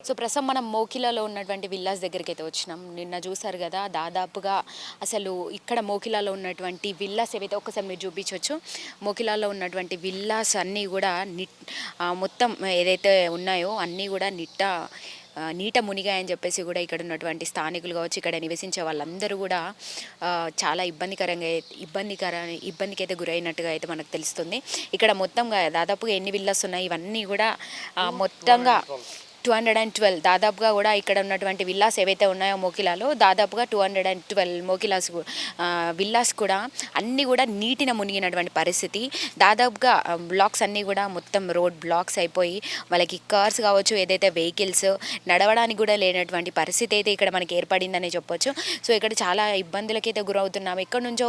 So ప్రస్తుతం మనం మోకిలాలో ఉన్నటువంటి విల్లాస్ దగ్గరికి అయితే వచ్చినాం. నిన్న చూసారు కదా దాదాపుగా అసలు ఇక్కడ మోకిలాలో ఉన్నటువంటి విల్లాస్ ఏవైతే ఒకసారి మీరు చూపించవచ్చు మోకిలాలో ఉన్నటువంటి విల్లాస్ అన్నీ కూడా నిట్ మొత్తం ఏదైతే ఉన్నాయో అన్నీ కూడా నిట్ట నీట మునిగాయని చెప్పేసి కూడా ఇక్కడ ఉన్నటువంటి స్థానికులు కావచ్చు ఇక్కడ నివసించే వాళ్ళందరూ కూడా చాలా ఇబ్బందికరంగా అయితే- ఇబ్బందికర ఇబ్బందికి అయితే గురైనట్టుగా అయితే మనకు తెలుస్తుంది. ఇక్కడ మొత్తంగా దాదాపుగా ఎన్ని విల్లాస్ ఉన్నాయి ఇవన్నీ కూడా మొత్తంగా టూ హండ్రెడ్ అండ్ ట్వెల్వ్ దాదాపుగా కూడా ఇక్కడ ఉన్నటువంటి విల్లాస్ ఏవైతే ఉన్నాయో మోకిలాలో దాదాపుగా two hundred and twelve Mokila's villas కూడా అన్నీ కూడా నీటిన మునిగినటువంటి పరిస్థితి. దాదాపుగా బ్లాక్స్ అన్నీ కూడా మొత్తం రోడ్ బ్లాక్స్ అయిపోయి వాళ్ళకి కార్స్ కావచ్చు ఏదైతే వెహికల్స్ నడవడానికి కూడా లేనటువంటి పరిస్థితి అయితే ఇక్కడ మనకి ఏర్పడిందని చెప్పొచ్చు. సో ఇక్కడ చాలా ఇబ్బందులకైతే గురవుతున్నాము. ఇక్కడ నుంచో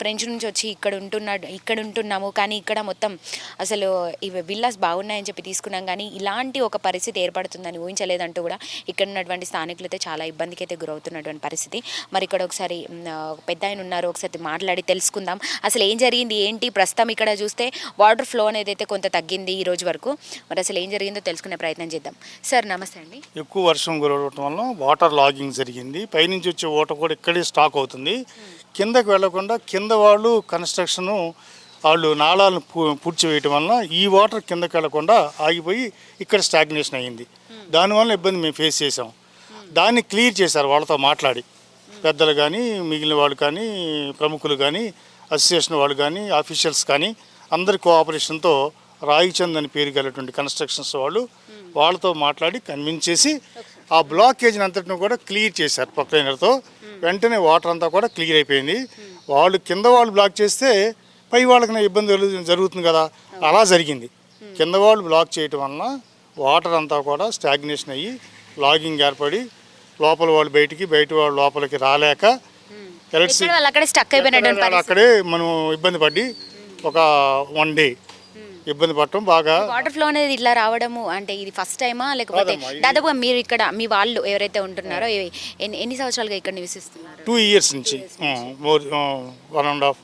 ఫ్రెంచ్ నుంచి వచ్చి ఇక్కడ ఉంటున్న ఇక్కడ ఉంటున్నాము. కానీ ఇక్కడ మొత్తం అసలు ఇవి విల్లాస్ బాగున్నాయని చెప్పి తీసుకున్నాం. కానీ ఇలాంటి ఒక పరిస్థితి ఏర్పడుతుందని ఊహించలేదంటూ కూడా ఇక్కడ ఉన్నటువంటి స్థానికులు అయితే చాలా ఇబ్బందికి అయితే గురవుతున్నటువంటి పరిస్థితి. మరి ఇక్కడ ఒకసారి పెద్ద ఆయన ఉన్నారు ఒకసారి మాట్లాడి తెలుసుకుందాం. అసలు ఏం జరిగింది? ఏంటి? ప్రస్తుతం ఇక్కడ చూస్తే వాటర్ ఫ్లో అనేది అయితే కొంత తగ్గింది ఈ రోజు వరకు. మరి అసలు ఏం జరిగిందో తెలుసుకునే ప్రయత్నం చేద్దాం. సార్ నమస్తే అండి. ఎక్కువ వర్షం కురవడం వల్ల వాటర్ లాగింగ్ జరిగింది. పైనుంచి వచ్చే వాటర్ కూడా ఇక్కడే స్టాక్ అవుతుంది. కిందకి వెళ్ళకుండా కింద వాళ్ళు కన్స్ట్రక్షన్ వాళ్ళు నాళాలను పూ- పూడ్చివేయటం వలన ఈ వాటర్ కిందకి వెళ్ళకుండా ఆగిపోయి ఇక్కడ స్టాగ్నేషన్ అయ్యింది. దానివల్ల ఇబ్బంది మేము ఫేస్ చేసాం దాన్ని క్లియర్ చేశారు వాళ్ళతో మాట్లాడి. పెద్దలు కానీ మిగిలిన వాళ్ళు కానీ ప్రముఖులు కానీ అసోసియేషన్ వాళ్ళు కానీ ఆఫీషియల్స్ కానీ అందరి కోఆపరేషన్తో రాయిచంద్ అని పేరు గలటువంటి కన్స్ట్రక్షన్స్ వాళ్ళు వాళ్ళతో మాట్లాడి కన్విన్స్ చేసి ఆ బ్లాకేజ్ అంతటిని కూడా క్లియర్ చేశారు ప్రొక్లైనర్తో వెంటనే వాటర్ అంతా కూడా క్లియర్ అయిపోయింది. వాళ్ళు కింద వాళ్ళు బ్లాక్ చేస్తే పై వాళ్ళకి ఇబ్బంది జరుగు- జరుగుతుంది కదా. అలా జరిగింది. కింద వాళ్ళు బ్లాక్ చేయటం వలన వాటర్ అంతా కూడా స్టాగ్నేషన్ అయ్యి లాగింగ్ ఏర్పడి లోపల వాళ్ళు బయటికి బయట వాళ్ళు లోపలికి రాలేక అక్కడే మనం ఇబ్బంది పడి ఒక వన్ డే ఇబ్బంది పడటం బాగా వాటర్ ఫ్లో అనేది ఇట్లా రావడము అంటే ఇది ఫస్ట్ టైమా లేకపోతే దాదాపుగా మీరు ఇక్కడ మీ వాళ్ళు ఎవరైతే ఉంటున్నారో ఎ- ఎన్ని ఎన్ని సంవత్సరాలుగా ఇక్కడ నివసిస్తున్నారు? టూ ఇయర్స్ నుంచి. One and half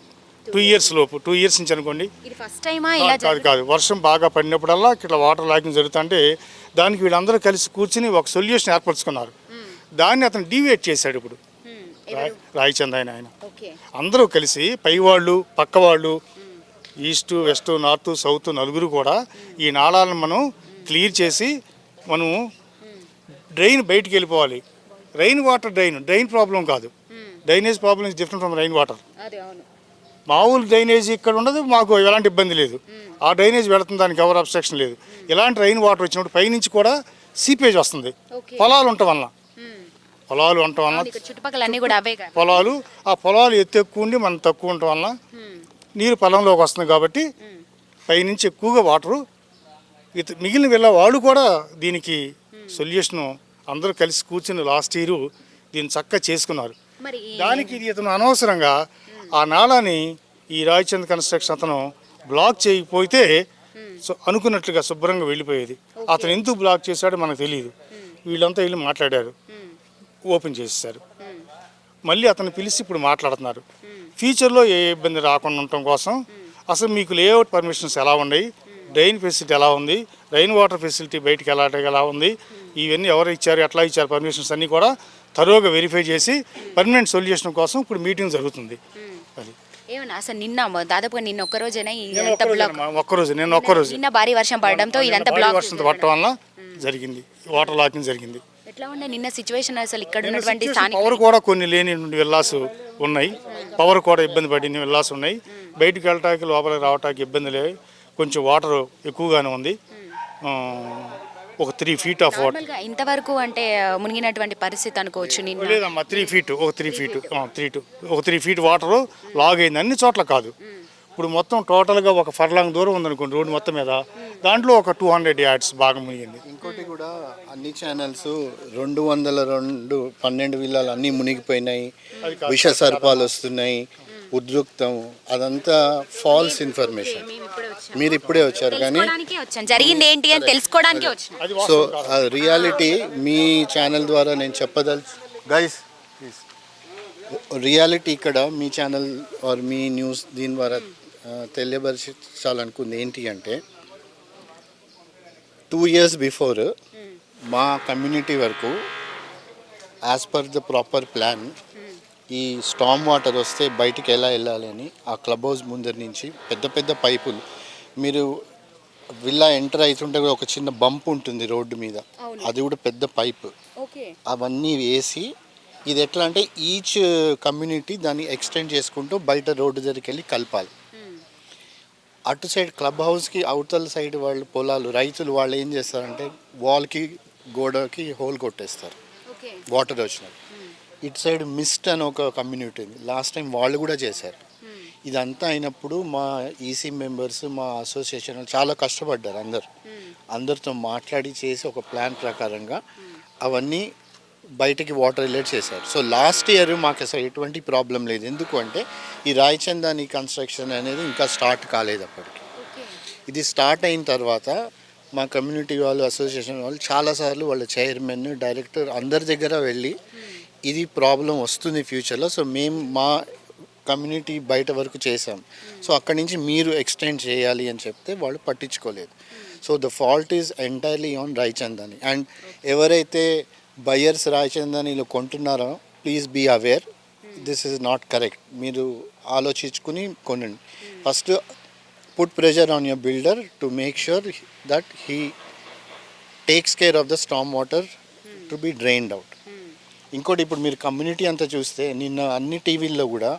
two years లోపు టూ ఇయర్స్ నుంచి అనుకోండి. ఇది ఫస్ట్ టైమా ఇలా కాదు, కాదు వర్షం బాగా పడినప్పుడల్లా ఇట్లా వాటర్ లాగింగ్ జరుగుతుంటే దానికి వీళ్ళందరూ కలిసి కూర్చుని ఒక సొల్యూషన్ ఏర్పరచుకున్నారు. దాన్ని అతను డీవియేట్ చేశాడు ఇప్పుడు. రాయ్ రాయచంద్ ఆయన ఆయన. అందరూ కలిసి పై వాళ్ళు పక్క వాళ్ళు ఈస్ట్ వెస్ట్ నార్త్ సౌత్ నలుగురు కూడా ఈ నాళాలను మనం క్లియర్ చేసి మనము డ్రైన్ బయటికి వెళ్ళిపోవాలి. Rain water drain drain problem కాదు. Drainage problem is different from rain water మామూలు డ్రైనేజ్ ఇక్కడ ఉండదు మాకు ఎలాంటి ఇబ్బంది లేదు. ఆ డ్రైనేజ్ వెళుతుంది దానికి ఎవరు అబ్స్ట్రక్షన్ లేదు. ఇలాంటి రైన్ వాటర్ వచ్చినప్పుడు పైనుంచి కూడా సీపేజ్ వస్తుంది. పొలాలు ఉండటం వలన. పొలాలు ఉండటం కదా. పొలాలు ఆ పొలాలు ఎత్తు ఎక్కువ ఉండి మనం తక్కువ ఉండటం వలన నీరు పొలంలోకి వస్తుంది కాబట్టి పైనుంచి ఎక్కువగా వాటరు మిగిలిన వీళ్ళ వాళ్ళు కూడా దీనికి సొల్యూషను అందరూ కలిసి కూర్చుని లాస్ట్ ఇయర్ దీన్ని చక్కగా చేసుకున్నారు. దానికి ఇది ఇతను అనవసరంగా ఆ నాళాన్ని ఈ రాయచంద్ కన్స్ట్రక్షన్ అతను బ్లాక్ చేయకపోతే సో అనుకున్నట్లుగా శుభ్రంగా వెళ్ళిపోయేది. అతను ఎందుకు బ్లాక్ చేశాడో మనకు తెలియదు వీళ్ళంతా వెళ్ళి మాట్లాడారు. ఓపెన్ చేసేసారు. మళ్ళీ అతను పిలిచి ఇప్పుడు మాట్లాడుతున్నారు. ఫ్యూచర్లో ఏ ఇబ్బంది రాకుండా ఉండటం కోసం అసలు మీకు లేఅవుట్ పర్మిషన్స్ ఎలా ఉన్నాయి? డ్రైన్ ఫెసిలిటీ ఎలా ఉంది? రైన్ వాటర్ ఫెసిలిటీ బయటికి ఎలా ఎలా ఉంది? ఇవన్నీ ఎవరు ఇచ్చారు? ఎట్లా ఇచ్చారు? పర్మిషన్స్ అన్నీ కూడా తరువుగా వెరిఫై చేసి పర్మనెంట్ సొల్యూషన్ కోసం ఇప్పుడు మీటింగ్ జరుగుతుంది. ఏమన్నా? అసలు నిన్న దాదాపుగా నిన్న ఒక్క రోజైనా నేను ఇదంతా బ్లాక్? ఒక్కరోజు నేను ఒక్కరోజు. నిన్న భారీ వర్షం పడడంతో ఇదంతా భారీ బ్లాక్ వర్షం పట్టడం వల్ల జరిగింది. వాటర్ లాకింగ్ జరిగింది. ఎట్లా ఉండే నిన్న సిచ్యువేషన్ అసలు ఇక్కడ ఉన్నటువంటి స్థానిక పవర్ కూడా కొన్ని లేని విల్లాస్ ఉన్నాయి. పవర్ కూడా ఇబ్బంది పడిన విల్లాస్ ఉన్నాయి. బయటికి వెళ్ళటానికి లోపలికి రావటానికి ఇబ్బంది లేదు. కొంచెం వాటర్ ఎక్కువగానే ఉంది. ఒక త్రీ ఫీట్ ఆఫ్ వాటర్ ఇంతవరకు అంటే మునిగినటువంటి పరిస్థితి అనుకోవచ్చు నిన్న. లేదమ్మా త్రీ ఫీట్ ఒక త్రీ ఫీట్ త్రీ టూ ఒక త్రీ ఫీట్ వాటర్ లాగ్ అయింది అన్ని చోట్ల కాదు. ఇప్పుడు మొత్తం టోటల్గా ఒక ఫర్లాంగ్ దూరం ఉందనుకోండి రోడ్డు మొత్తం మీద దాంట్లో ఒక టూ హండ్రెడ్ యార్డ్స్ బాగా మునిగింది. ఇంకోటి కూడా అన్ని ఛానల్స్ రెండు వందల రెండు పన్నెండు విల్లాలు అన్నీ మునిగిపోయినాయి. విష సర్పాలు వస్తున్నాయి. ఉద్రిక్తం అదంతా ఫాల్స్ ఇన్ఫర్మేషన్ మీరు ఇప్పుడే వచ్చారు కానీ జరిగింది ఏంటి అని తెలుసుకోవడానికే వచ్చిన సో. రియాలిటీ మీ ఛానల్ ద్వారా నేను చెప్పదలుచు గైస్ రియాలిటీ ఇక్కడ మీ ఛానల్ ఆర్ మీ న్యూస్ దీని ద్వారా తెలియపరచాలనుకుంది ఏంటి అంటే టూ ఇయర్స్ బిఫోర్ మా కమ్యూనిటీ వరకు as per the proper plan ఈ స్టామ్ వాటర్ వస్తే బయటికి ఎలా వెళ్ళాలి అని ఆ క్లబ్ హౌస్ ముందర నుంచి పెద్ద పెద్ద పైపులు. మీరు విల్లా ఎంటర్ అవుతుంటే కూడా ఒక చిన్న బంప్ ఉంటుంది రోడ్డు మీద. అది కూడా పెద్ద పైప్. అవన్నీ వేసి ఇది ఎట్లా అంటే ఈచ్ కమ్యూనిటీ దాన్ని ఎక్స్టెండ్ చేసుకుంటూ బయట రోడ్డు దగ్గరికి వెళ్ళి కలపాలి. అటు సైడ్ క్లబ్ హౌస్కి అవతల సైడ్ వాళ్ళు పొలాలు రైతులు వాళ్ళు ఏం చేస్తారంటే వాల్కి గోడకి హోల్ కొట్టేస్తారు. వాటర్ వచ్చినట్టు ఇటు సైడ్ మిస్ట్ అని ఒక కమ్యూనిటీ ఉంది. లాస్ట్ టైం వాళ్ళు కూడా చేశారు. ఇదంతా అయినప్పుడు మా ఈసీ మెంబర్స్ మా అసోసియేషన్ వాళ్ళు చాలా కష్టపడ్డారు అందరు. అందరితో మాట్లాడి చేసి ఒక ప్లాన్ ప్రకారంగా అవన్నీ బయటికి వాటర్ రిలేట్ చేశారు. సో లాస్ట్ ఇయర్ మాకు అసలు ఎటువంటి ప్రాబ్లం లేదు. ఎందుకు అంటే ఈ రాయచందాని కన్స్ట్రక్షన్ అనేది ఇంకా స్టార్ట్ కాలేదు అప్పటికి. ఇది స్టార్ట్ అయిన తర్వాత మా కమ్యూనిటీ వాళ్ళు అసోసియేషన్ వాళ్ళు చాలాసార్లు వాళ్ళ చైర్మన్ డైరెక్టర్ అందరి దగ్గర వెళ్ళి ఇది ప్రాబ్లం వస్తుంది ఫ్యూచర్లో. సో మేము మా కమ్యూనిటీ బయట వరకు చేసాం. సో అక్కడి నుంచి మీరు ఎక్స్టెండ్ చేయాలి అని చెప్తే వాళ్ళు పట్టించుకోలేదు. So the fault is entirely on Raichandani. And ఎవరైతే బయర్స్ రాయచందానిలో కొంటున్నారో please be aware. This is not correct. మీరు ఆలోచించుకుని కొనండి. First put pressure on your builder to make sure that he takes care of the storm water to be drained out ఇంకోటి ఇప్పుడు మీరు community అంతా చూస్తే నిన్న అన్ని టీవీల్లో కూడా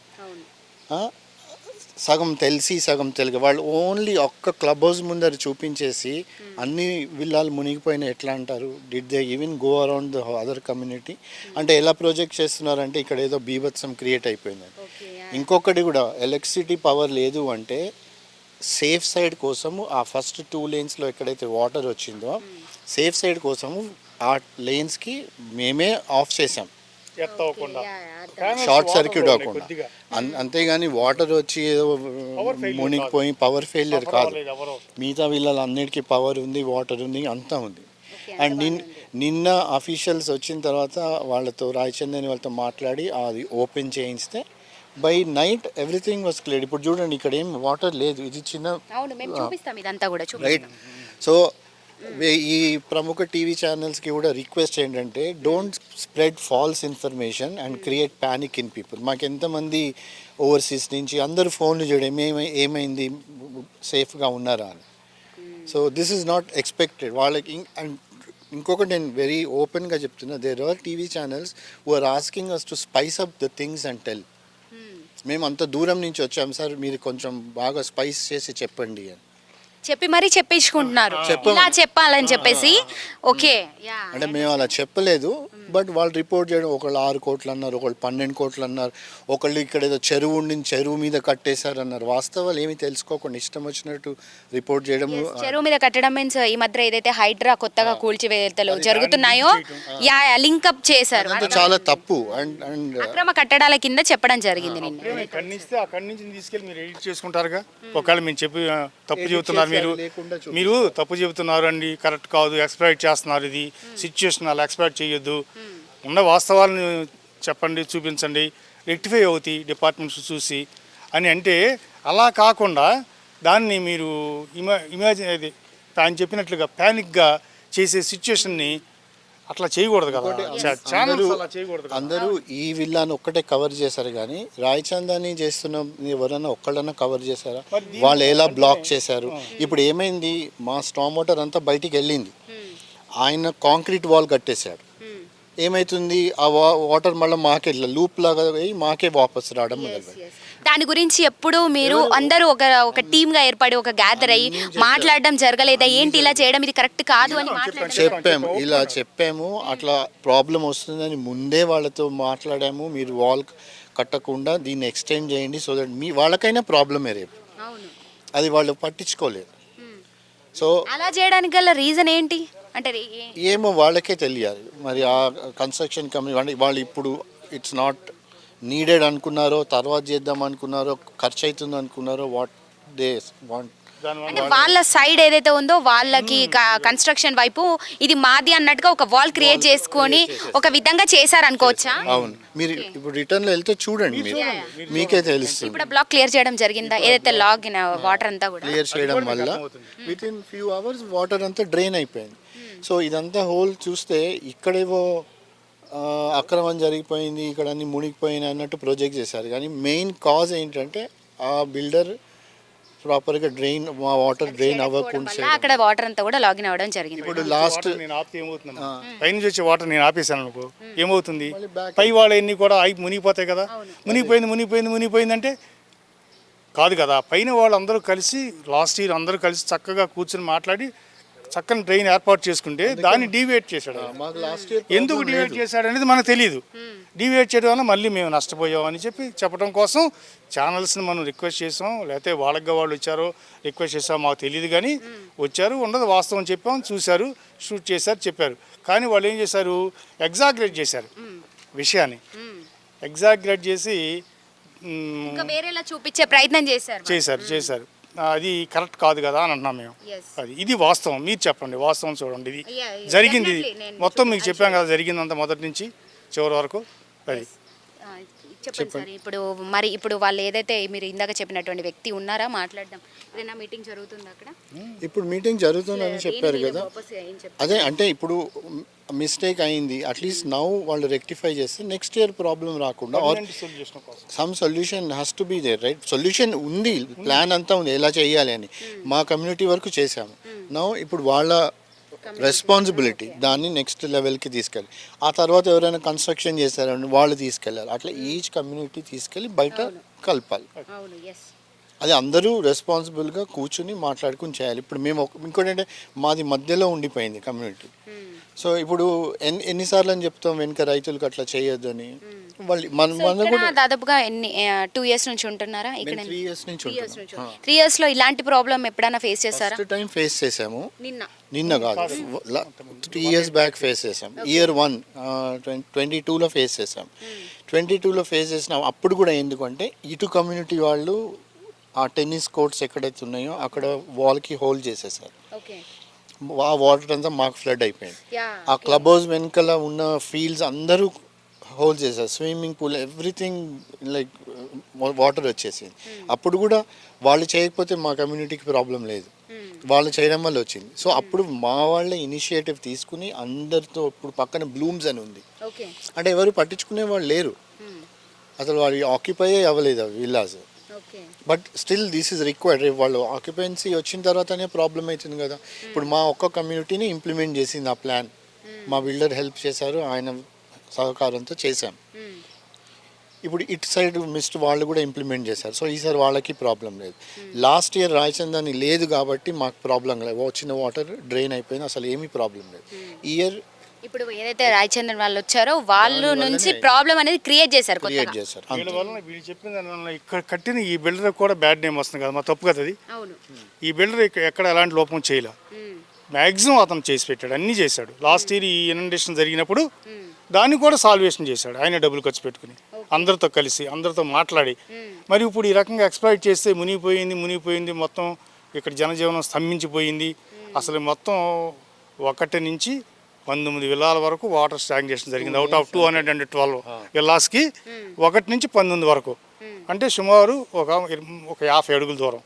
సగం తెలిసి సగం తెలుగు వాళ్ళు ఓన్లీ ఒక్క క్లబ్ హౌస్ ముందర చూపించేసి అన్ని విల్లాలు మునిగిపోయిన ఎట్లా అంటారు? Did they even go around the other community అంటే ఎలా ప్రొజెక్ట్ చేస్తున్నారంటే ఇక్కడ ఏదో బీభత్సం క్రియేట్ అయిపోయింది ఇంకొకటి కూడా ఎలక్ట్రిసిటీ పవర్ లేదు అంటే సేఫ్ సైడ్ కోసము ఆ ఫస్ట్ టూ లేన్స్లో ఎక్కడైతే వాటర్ వచ్చిందో సేఫ్ సైడ్ కోసము ఆ లేన్స్కి మేమే ఆఫ్ చేసాం షార్ట్ సర్క్యూట్ అవ్వకుండా. అంతేగాని వాటర్ వచ్చి మునిగిపోయి పవర్ ఫెయిలియర్ కాదు. మిగతా వీళ్ళందరికీ పవర్ ఉంది వాటర్ ఉంది అంతా ఉంది. అండ్ నిన్ నిన్న అఫీషియల్స్ వచ్చిన తర్వాత వాళ్ళతో రాయచందని వాళ్ళతో మాట్లాడి అది ఓపెన్ చేయిస్తే by night everything was clear ఇప్పుడు చూడండి ఇక్కడ ఏం వాటర్ లేదు. ఇది చిన్న రైట్ చూపిస్తాం సో ఈ ప్రముఖ టీవీ ఛానల్స్కి కూడా రిక్వెస్ట్ ఏంటంటే don't spread false information and create panic in people మాకు ఎంతమంది ఓవర్సీస్ నుంచి అందరూ ఫోన్లు చేయడం ఏమై ఏమైంది? సేఫ్గా ఉన్నారా అని. So this is not expected వాళ్ళకి అండ్ ఇంకొకటి నేను వెరీ ఓపెన్గా చెప్తున్నా there are TV channels are asking us to spice up the things and tell మేము అంత దూరం నుంచి వచ్చాం సార్ మీరు కొంచెం బాగా స్పైస్ చేసి చెప్పండి అని. చెప్పి మరీ చెప్పించుకుంటున్నారు చెప్ప- ఇలా చెప్పాలని చెప్పేసి. ఓకే. అంటే మేము అలా చెప్పలేదు బట్ వాళ్ళు రిపోర్ట్ చేయడం ఒకళ్ళు ఆరు కోట్లు అన్నారు ఒకళ్ళు పన్నెండు కోట్లు అన్నారు ఒకళ్ళు ఇక్కడ ఏదో చెరువు ఉండి చెరువు మీద కట్టేశారు అన్నారు వాస్తవాలు ఏమీ తెలుసుకోకుండా ఇష్టం వచ్చినట్టు రిపోర్ట్ చేయడం చెరువు మీద కట్టడం మీన్స్ ఈ మధ్య ఏదైతే హైడ్రా కొత్తగా కూల్చివేతలు జరుగుతున్నాయో యా లింకప్ చేశారు. చాలా తప్పు. అండ్ అండ్ అక్రమ కట్టడాల కింద చెప్పడం జరిగింది నిన్న. అక్కడి నుంచి తీసుకెళ్ళి మీరు ఎడిట్ చేసుకుంటారుగా? ఒకవేళ మేము చెప్పి తప్పు చెబుతున్నారు మీరు. మీరు తప్పు చెబుతున్నారు అండి కరెక్ట్ కాదు ఎక్స్ప్లైట్ చేస్తున్నారు ఇది సిచ్యుయేషన్ అలా ఎక్స్ప్లైట్ చేయొద్దు ఉన్న వాస్తవాలను చెప్పండి చూపించండి రెక్టిఫై అవుతాయి డిపార్ట్మెంట్స్ చూసి అని అంటే అలా కాకుండా దాన్ని మీరు ఇమా ఇమాజిన్ అది ఆయన చెప్పినట్లుగా ప్యానిక్గా చేసే సిచ్యుయేషన్ని అట్లా చేయకూడదు కదా. చా- ఛానల్స్ అలా చేయకూడదు కదా. అందరూ ఈ విల్లాని ఒక్కటే కవర్ చేశారు కానీ రాయచందాని చేస్తున్న ఎవరైనా ఒక్కళ్ళన్నా కవర్ చేశారా? వాళ్ళు ఎలా బ్లాక్ చేశారు? ఇప్పుడు ఏమైంది? మా స్టామ్ వాటర్ అంతా బయటికి వెళ్ళింది. ఆయన కాంక్రీట్ వాల్ కట్టేశాడు. ఏమైతుంది? ఆ వా- వాటర్ మళ్ళీ మాకే లూప్ లాగా పోయి మాకే వాపస్ రావడం మొదలు దాని గురించి ఎప్పుడు మీరు అందరూ ఒక ఒక టీమ్గా ఏర్పడి ఒక గ్యాదర్ అయ్యి మాట్లాడడం జరగలేదా? ఏంటి ఇలా చేయడం? ఇది కరెక్ట్ కాదు అని చెప్పాము ఇలా చెప్పాము. అట్లా ప్రాబ్లం వస్తుందని ముందే వాళ్ళతో మాట్లాడాము. మీరు వాల్ కట్టకుండా దీన్ని ఎక్స్టెండ్ చేయండి సో దట్ మీ వాళ్ళకైనా ప్రాబ్లమే రేపు. అవును. అది వాళ్ళు పట్టించుకోలేదు. సో అలా చేయడానికి గల రీజన్ ఏంటి? అంటే ఏమో వాళ్ళకే తెలియాలి. మరి ఆ కన్స్ట్రక్షన్ కంపెనీ వాళ్ళు ఇప్పుడు ఇట్స్ నాట్ నీడెడ్ అనుకున్నారో తర్వాత చేద్దాం అనుకున్నారో ఖర్చు అవుతుంది అనుకున్నారో వాట్ దే వాంట్ అంటే వాళ్ళ సైడ్ ఏదైతే ఉందో వాళ్ళకి కన్స్ట్రక్షన్ వైపు ఇది మాది అన్నట్టుగా ఒక వాల్ క్రియేట్ చేసుకొని ఒక విధంగా చేశారు అనుకోవచ్చా అవును. మీరు ఇప్పుడు రిటర్న్లో వెళ్తే చూడండి మీరు మీకే తెలుస్తుంది. ఇప్పుడు బ్లాక్ క్లియర్ చేయడం జరిగిందా? ఏదైతే లాగిన వాటర్ అంతా కూడా? క్లియర్ చేయడం వల్ల with in few hours water అంతా డ్రైన్ అయిపోయింది. సో ఇదంతా హోల్ చూస్తే ఇక్కడేవో అక్రమం జరిగిపోయింది ఇక్కడ అన్ని మునిగిపోయినాయి అన్నట్టు ప్రొజెక్ట్ చేశారు. కానీ మెయిన్ కాజ్ ఏంటంటే ఆ బిల్డర్ ప్రాపర్గా డ్రైన్ మా వాటర్ డ్రైన్ అవ్వకుండా అక్కడ వాటర్ అంతా కూడా లాగిన్ అవ్వడం జరిగింది. ఇప్పుడు లాస్ట్ నేను ఆపితే ఏమవుతుంది పైనుంచి వచ్చే వాటర్ నేను ఆపేసాను అనుకో ఏమవుతుంది? పై వాళ్ళన్నీ కూడా అయి మునిగిపోతాయి కదా. మునిగిపోయింది మునిగిపోయింది మునిగిపోయింది అంటే కాదు కదా. పైన వాళ్ళందరూ కలిసి లాస్ట్ ఇయర్ అందరూ కలిసి చక్కగా కూర్చొని మాట్లాడి చక్కని ట్రైన్ ఏర్పాటు చేసుకుంటే దాన్ని డీవియేట్ చేశాడు. ఎందుకు డివైడ్ చేశాడు అనేది మనకు తెలియదు డివైడ్ చేయడం వల్ల మళ్ళీ మేము నష్టపోయాం అని చెప్పి చెప్పడం కోసం ఛానల్స్ని మనం రిక్వెస్ట్ చేసాం. లేకపోతే వాళ్ళగా వాళ్ళు వచ్చారో రిక్వెస్ట్ చేసాం మాకు తెలియదు కానీ వచ్చారు ఉండదు వాస్తవం చెప్పాం చూశారు షూట్ చేశారు చెప్పారు. కానీ వాళ్ళు ఏం చేశారు? ఎగ్జాగ్రేట్ చేశారు విషయాన్ని. ఎగ్జాగ్రేట్ చేసి మ్, ఇంకా వేరేలా చూపించే ప్రయత్నం చేశారు చేశారు చేశారు. అది కరెక్ట్ కాదు కదా అని అంటున్నాం మేము. అది ఇది వాస్తవం. మీరు చెప్పండి వాస్తవం చూడండి. ఇది జరిగింది. ఇది మొత్తం మీకు చెప్పాం కదా జరిగిందంత మొదటి నుంచి చివరి వరకు. అది. చెప్పండి సార్ ఇప్పుడు మరి ఇప్పుడు వాళ్ళు ఏదైతే మీరు ఇందాక చెప్పినటువంటి వ్యక్తి ఉన్నారా మాట్లాడడం ఏదైనా మీటింగ్ జరుగుతుంది అక్కడ? ఇప్పుడు మీటింగ్ జరుగుతుందని చెప్పారు కదా? అదే అంటే ఇప్పుడు మిస్టేక్ అయింది. అట్లీస్ట్ నౌ వాళ్ళు రెక్టిఫై చేస్తే నెక్స్ట్ ఇయర్ ప్రాబ్లం రాకుండా some solution has to be there right solution ఉంది ప్లాన్ అంతా ఉంది ఎలా చేయాలి అని. మా కమ్యూనిటీ వరకు చేసాము నౌ ఇప్పుడు వాళ్ళ రెస్పాన్సిబిలిటీ దాన్ని నెక్స్ట్ లెవెల్కి తీసుకెళ్ళి. ఆ తర్వాత ఎవరైనా కన్స్ట్రక్షన్ చేశారని వాళ్ళు తీసుకెళ్ళాలి. అట్లా ఈచ్ కమ్యూనిటీ తీసుకెళ్ళి బయట కలపాలి. అవును ఎస్ అది అందరూ రెస్పాన్సిబుల్గా కూర్చుని మాట్లాడుకుని చేయాలి. ఇప్పుడు మేము ఒక- ఇంకోటి అంటే మాది మధ్యలో ఉండిపోయింది కమ్యూనిటీ సో ఇప్పుడు ఎన్ని ఎన్నిసార్లు అని చెప్తాం వెనుక రైతులకు అట్లా చేయొద్దు అని వాళ్ళు మన మన కూడా దాదాపుగా ఎన్ని టూ ఇయర్స్ నుంచి ఉంటున్నారా ఇక్కడ త్రీ ఇయర్స్ నుంచి త్రీ ఇయర్స్లో ఇలాంటి ప్రాబ్లం ఎప్పుడైనా ఫేస్ చేశారా? ఫస్ట్ టైం ఫేస్ చేసాము నిన్న. నిన్న కాదు. త్రీ ఇయర్స్ బ్యాక్ ఫేస్ చేసాం ఇయర్ వన్ ట్వంటీ టూలో ఫేస్ చేసాం ట్వంటీ టూలో ఫేస్ చేసినాం. అప్పుడు కూడా ఎందుకంటే ఇటు కమ్యూనిటీ వాళ్ళు ఆ టెన్నిస్ కోర్ట్స్ ఎక్కడైతే ఉన్నాయో అక్కడ వాల్కి హోల్ చేసేసారు ఆ వాటర్ అంతా మాకు ఫ్లడ్ అయిపోయింది. ఆ క్లబ్ హౌస్ వెనకాల ఉన్న ఫీల్డ్స్ అందరూ హోల్ చేశారు. Swimming pool everything like water వచ్చేసింది. అప్పుడు కూడా వాళ్ళు చేయకపోతే మా కమ్యూనిటీకి ప్రాబ్లం లేదు. వాళ్ళు చేయడం వల్ల వచ్చింది. సో అప్పుడు మా వాళ్ళే ఇనిషియేటివ్ తీసుకుని అందరితో ఇప్పుడు పక్కన బ్లూమ్స్ అని ఉంది. అంటే ఎవరు పట్టించుకునే వాళ్ళు లేరు. అసలు వాళ్ళు ఆక్యుపై అవ్వలేదు villas. Okay but still this is required. రేపు వాళ్ళు ఆక్యుపెన్సీ వచ్చిన తర్వాతనే ప్రాబ్లం అవుతుంది కదా. ఇప్పుడు మా ఒక్క కమ్యూనిటీని ఇంప్లిమెంట్ చేసింది ఆ ప్లాన్ మా బిల్డర్ హెల్ప్ చేశారు ఆయన సహకారంతో చేశాం. ఇప్పుడు ఇటు సైడ్ మిస్ట్ వాళ్ళు కూడా ఇంప్లిమెంట్ చేశారు. సో ఈసారి వాళ్ళకి ప్రాబ్లం లేదు. లాస్ట్ ఇయర్ రాయచందాని లేదు కాబట్టి మాకు ప్రాబ్లం లేదు. వచ్చిన వాటర్ డ్రైన్ అయిపోయింది అసలు ఏమీ ప్రాబ్లం లేదు. ఇయర్ ఇప్పుడు ఏదైతే రాయచంద్రన్ వాళ్ళు వచ్చారో వాళ్ళు నుంచి ప్రాబ్లం అనేది క్రియేట్ చేశారు క్రియేట్ కొత్తగా. చేశారు. వీళ్ళ వలన వీళ్ళు చెప్పిన దాని వలన ఇక్కడ కట్టిన ఈ బిల్డర్ కూడా బ్యాడ్ నేమ్ వస్తుంది కదా మా తప్పు కదా అది? అవును. ఈ బిల్డర్ ఇక- ఎక్కడ ఎలాంటి లోపం చేయలే. మ్యాక్సిమం అతను చేసి పెట్టాడు అన్నీ చేశాడు. లాస్ట్ ఇయర్ ఈ ఇనండేషన్ జరిగినప్పుడు దాన్ని కూడా సాల్వేషన్ చేశాడు ఆయన డబ్బులు ఖర్చు పెట్టుకుని. అందరితో కలిసి అందరితో మాట్లాడి. మరి ఇప్పుడు ఈ రకంగా ఎక్స్ప్లాయిట్ చేస్తే మునిగిపోయింది మునిగిపోయింది మొత్తం ఇక్కడ జనజీవనం స్తంభించిపోయింది. అసలు మొత్తం ఒకటి నుంచి పంతొమ్మిది విల్లాల వరకు వాటర్ స్టాగ్నేషన్ జరిగింది. Out of two hundred and twelve విల్లాస్కి ఒకటి నుంచి పంతొమ్మిది వరకు. అంటే సుమారు ఒక ఒక యాభై అడుగుల దూరం